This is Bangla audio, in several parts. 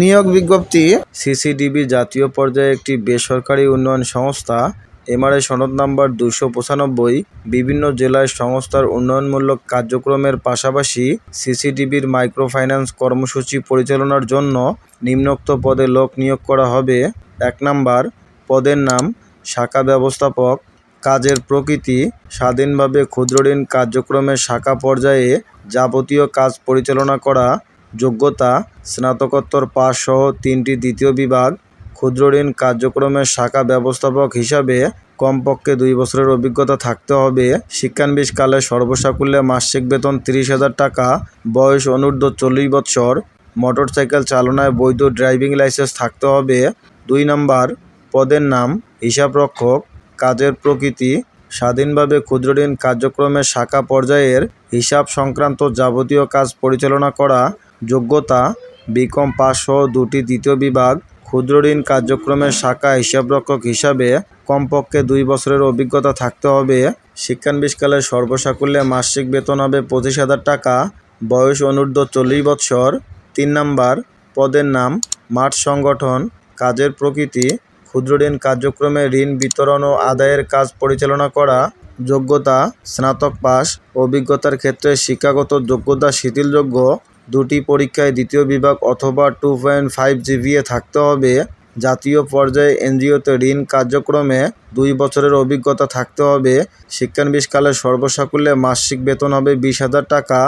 নিয়োগ বিজ্ঞপ্তি। সিসিডিবি জাতীয় পর্যায়ে একটি বেসরকারি উন্নয়ন সংস্থা, এমআরআই সনদ নাম্বার দুশো পঁচানব্বই, বিভিন্ন জেলায় সংস্থার উন্নয়নমূলক কার্যক্রমের পাশাপাশি সিসিডিবির মাইক্রোফাইন্যান্স কর্মসূচি পরিচালনার জন্য নিম্নোক্ত পদে লোক নিয়োগ করা হবে। এক নাম্বার, পদের নাম, শাখা ব্যবস্থাপক, কাজের প্রকৃতি, স্বাধীনভাবে ক্ষুদ্রঋণ কার্যক্রমের শাখা পর্যায়ে যাবতীয় কাজ পরিচালনা করা যোগ্যতা, স্নাতকোত্তর পাস সহ তিনটি দ্বিতীয় বিভাগ ক্ষুদ্রঋণ কার্যক্রমের শাখা ব্যবস্থাপক হিসাবে কমপক্ষে দুই বছরের অভিজ্ঞতা থাকতে হবে। শিক্ষানবিশকালে সর্বসাকুল্যে মাসিক বেতন তিরিশ হাজার টাকা, বয়স অনূর্ধ্ব চল্লিশ বৎসর, মোটরসাইকেল চালনায় বৈধ ড্রাইভিং লাইসেন্স থাকতে হবে। দুই নম্বর, পদের নাম, হিসাবরক্ষক, কাজের প্রকৃতি, স্বাধীনভাবে ক্ষুদ্রঋণ কার্যক্রমের শাখা পর্যায়ের হিসাব সংক্রান্ত যাবতীয় কাজ পরিচালনা করা। যোগ্যতা, বিকম পাস সহ দুটি দ্বিতীয় বিভাগ ক্ষুদ্রঋণ কার্যক্রমের শাখা হিসাবরক্ষক হিসাবে কমপক্ষে দুই বছরের অভিজ্ঞতা থাকতে হবে। শিক্ষানবিশকালে সর্বসাকুল্যে মাসিক বেতন হবে পঁচিশ হাজার টাকা। বয়স অনূর্ধ্ব চল্লিশ বৎসর। তিন নাম্বার, পদের নাম, মাঠ সংগঠন, কাজের প্রকৃতি ক্ষুদ্রঋণ কার্যক্রমে ঋণ বিতরণ ও আদায়ের কাজ পরিচালনা করা, যোগ্যতা, স্নাতক পাস অভিজ্ঞতার ক্ষেত্রে শিক্ষাগত যোগ্যতা শিথিলযোগ্য দুটি পরীক্ষায় দ্বিতীয় বিভাগ অথবা টু পয়েন্ট ফাইভ জিপিএ থাকতে হবে। জাতীয় পর্যায়ে এনজিওতে ঋণ কার্যক্রমে দুই বছরের অভিজ্ঞতা থাকতে হবে। শিক্ষানবিষকালে সর্বসাকুল্যে মাসিক বেতন হবে বিশ হাজার টাকা।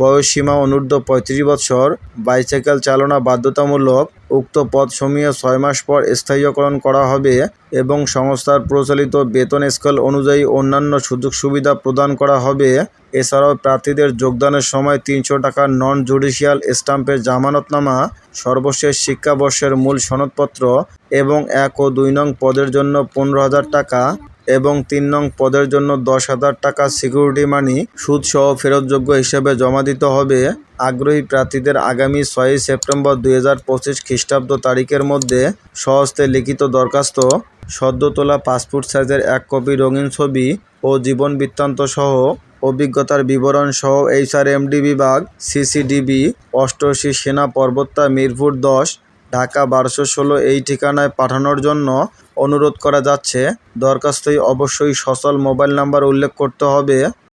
বয়সসীমা অনূর্ধ্ব পঁয়ত্রিশ বৎসর বাইসাইকেল চালনা বাধ্যতামূলক। উক্ত পদ পদসমূহে ছয় মাস পর স্থায়ীকরণ করা হবে এবং সংস্থার প্রচলিত বেতন স্কেল অনুযায়ী অন্যান্য সুযোগ সুবিধা প্রদান করা হবে। এছাড়াও প্রার্থীদের যোগদানের সময় তিনশো টাকার নন জুডিশিয়াল স্ট্যাম্পের জামানতনামা, সর্বশেষ শিক্ষাবর্ষের মূল সনদপত্র এবং এক ও দুই নং পদের জন্য পনেরো হাজার টাকা এবং তিন নং পদের জন্য দশ হাজার টাকা সিকিউরিটি মানি সুদসহ ফেরতযোগ্য হিসেবে জমা দিতে হবে। আগ্রহী প্রার্থীদের আগামী ছয়ই সেপ্টেম্বর দুই হাজার পঁচিশ খ্রিস্টাব্দ তারিখের মধ্যে স্বহস্তে লিখিত দরখাস্ত সদ্য তোলা পাসপোর্ট সাইজের এক কপি রঙিন ছবি ও জীবন বৃত্তান্ত সহ অভিজ্ঞতার বিবরণ সহ এইচআরএমডি বিভাগ, সিসিডিবি, অষ্টআশি সেনা পর্বতা মিরপুর দশ ঢাকা বারোশো ষোলো এই ঠিকানায় পাঠানোর জন্য অনুরোধ করা যাচ্ছে। দরখাস্তই অবশ্যই সচল মোবাইল নাম্বার উল্লেখ করতে হবে।